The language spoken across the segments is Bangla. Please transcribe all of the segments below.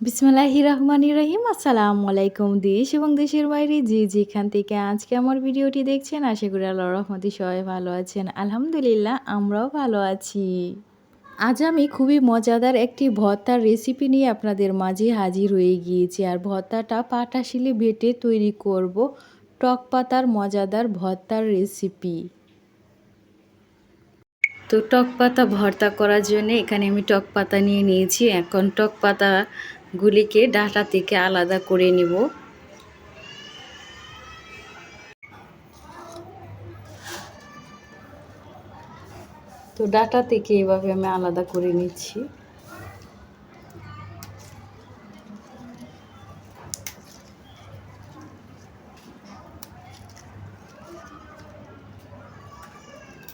বিসমিল্লাহি রহমান রহিম আসসালামু আলাইকুম দেশ এবং দেশের বাইরে যে যেখান থেকে আজকে আমার ভিডিওটি দেখছেন, আশা করি আল্লাহ রহমতি সবাই ভালো আছেন। আলহামদুলিল্লাহ, আমরাও ভালো আছি। আজ আমি খুবই মজাদার একটি ভর্তার রেসিপি নিয়ে আপনাদের মাঝে হাজির হয়ে গিয়েছি। আর ভর্তাটা পাটা শিলে বেটে তৈরি করব টক পাতার মজাদার ভর্তার রেসিপি। তো টক পাতা ভর্তা করার জন্য এখানে আমি টক পাতা নিয়ে নিয়েছি। এখন টক পাতাগুলিকে ডাটা থেকে আলাদা করে নিব। তো ডাটা থেকে এভাবে আমি আলাদা করে নিচ্ছি।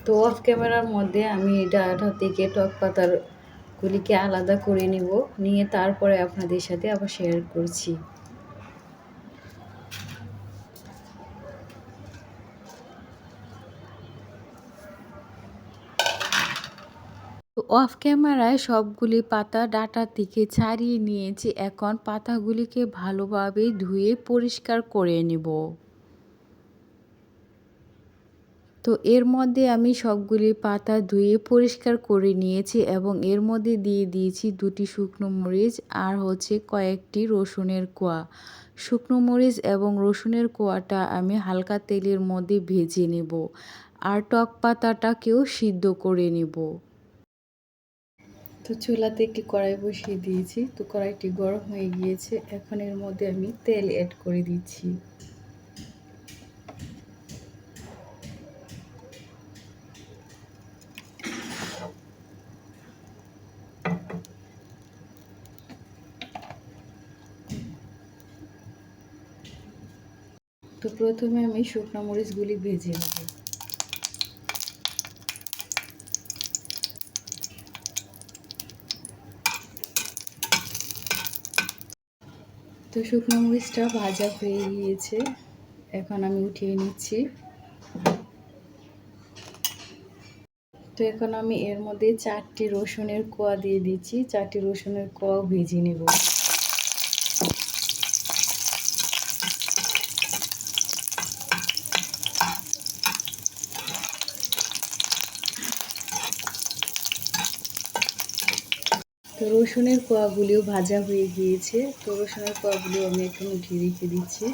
তো অফ ক্যামেরার মধ্যে আমি ডাটা থেকে টক পাতার গুলিকে আলাদা করে নিব, নিয়ে তারপরে আপনাদের সাথে আবার শেয়ার করছি। অফ ক্যামেরায় সবগুলি পাতা ডাটা থেকে ছাড়িয়ে নিয়েছি। এখন পাতাগুলিকে ভালোভাবে ধুয়ে পরিষ্কার করে নেব। তো এর মধ্যে আমি সবগুলি পাতা ধুয়ে পরিষ্কার করে নিয়েছি এবং এর মধ্যে দিয়ে দিয়েছি দুটি শুকনো মরিচ আর হচ্ছে কয়েকটি রসুনের কোয়া। শুকনো মরিচ এবং রসুনের কোয়াটা আমি হালকা তেলের মধ্যে ভেজে নেব আর টক পাতাটাকেও সিদ্ধ করে নেব। তো চুলাতে একটি কড়াই বসিয়ে দিয়েছি। তো কড়াইটি গরম হয়ে গিয়েছে। এখন এর মধ্যে আমি তেল অ্যাড করে দিচ্ছি। তো প্রথমে আমি শুকনো মরিচগুলি ভেজে নেব। তো শুকনো মরিচটা ভাজা হয়ে গিয়েছে, এখন আমি উঠিয়ে নিচ্ছি। তো এখন আমি এর মধ্যে চারটি রসুনের কোয়া দিয়ে দিচ্ছি, চারটি রসুনের কোয়াও ভেজে নেব। তো রসুনের কোয়াগুলিও ভাজা হয়ে গিয়েছে। তো রসুনের কোয়াগুলিও আমি একটু উঠিয়ে রেখে দিচ্ছি।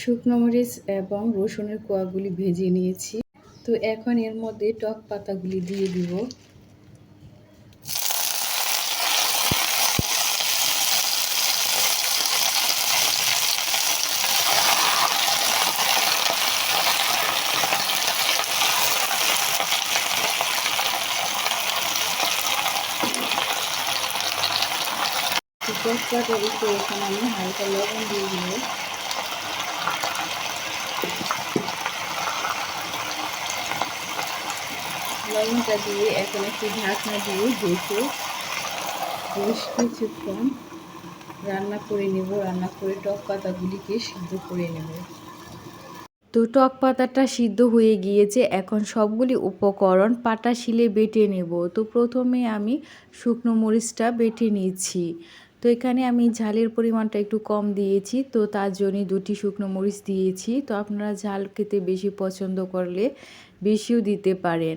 শুকনো মরিচ এবং রসুনের কোয়াগুলি ভেজে নিয়েছি। তো এখন এর মধ্যে টক পাতাগুলি দিয়ে দিব। টক একটু এখানে আমি হালকা লবণ দিয়ে দিব। লবণটা দিয়ে এখন একটু ঢাকনা দিয়ে ঢেকে বেশ কিছুক্ষণ রান্না করে নেব। রান্না করে টক পাতাগুলিকে সিদ্ধ করে নেব। তো টক পাতাটা সিদ্ধ হয়ে গিয়েছে। এখন সবগুলি উপকরণ পাটা শিলে বেটে নেব। তো প্রথমে আমি শুকনো মরিচটা বেটে নিচ্ছি। তো এখানে আমি ঝালের পরিমাণটা একটু কম দিয়েছি, তো তার জন্যই দুটি শুকনো মরিচ দিয়েছি। তো আপনারা ঝাল খেতে বেশি পছন্দ করলে বেশিও দিতে পারেন।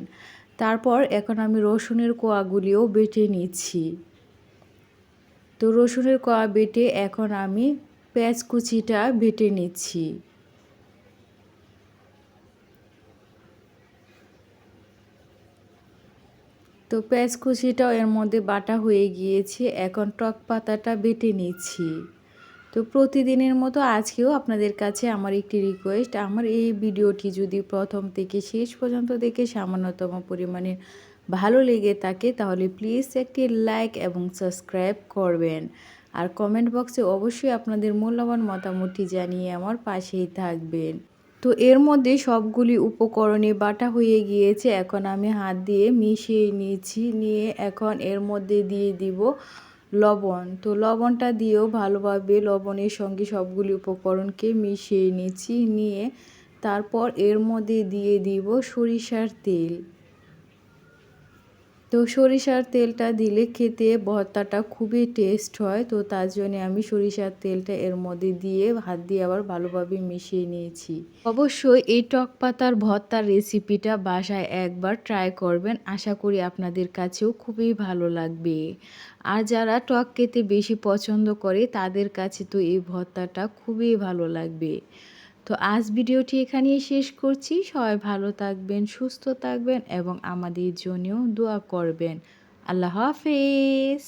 তারপর এখন আমি রসুনের কোয়াগুলিও বেটে নিচ্ছি। তো রসুনের কোয়া বেটে এখন আমি পেঁয়াজ কুচিটা বেটে নিচ্ছি। তো পেঁয়াজ কুচিটাও এর মধ্যে বাটা হয়ে গিয়েছে। এখন টক পাতাটা বেটে নিচ্ছি। তো প্রতিদিনের মতো আজকেও আপনাদের কাছে আমার একটি রিকোয়েস্ট আমার এই ভিডিওটি যদি প্রথম থেকে শেষ পর্যন্ত দেখে সামান্যতম পরিমাণে ভালো লেগে থাকে, তাহলে প্লিজ একটি লাইক এবং সাবস্ক্রাইব করবেন। আর কমেন্ট বক্সে অবশ্যই আপনাদের মূল্যবান মতামতটি জানিয়ে আমার পাশেই থাকবেন। তো এর মধ্যে সবগুলি উপকরণে বাটা হয়ে গিয়েছে। এখন আমি হাত দিয়ে মিশিয়ে নিয়েছি। নিয়ে এখন এর মধ্যে দিয়ে দিব লবণ। তো লবণটা দিয়েও ভালোভাবে লবণের সঙ্গে সবগুলি উপকরণকে মিশিয়ে নিয়েছি। নিয়ে তারপর এর মধ্যে দিয়ে দিব সরিষার তেল। তো সরিষার তেলটা দিলে খেতে ভর্তাটা খুবই টেস্ট হয়, তো তার জন্য আমি সরিষার তেলটা এর মধ্যে দিয়ে, হাত দিয়ে আবার ভালোভাবে মিশিয়ে নিয়েছি। অবশ্যই এই টক পাতার ভর্তার রেসিপিটা বাসায় একবার ট্রাই করবেন, আশা করি আপনাদের কাছেও খুবই ভালো লাগবে। আর যারা টক খেতে বেশি পছন্দ করে, তাদের কাছে তো এই ভর্তাটা খুবই ভালো লাগবে। তো আজ ভিডিওটি এখানেই শেষ করছি। সবাই ভালো থাকবেন, সুস্থ থাকবেন এবং আমাদের জন্যও দোয়া করবেন। আল্লাহ হাফেজ।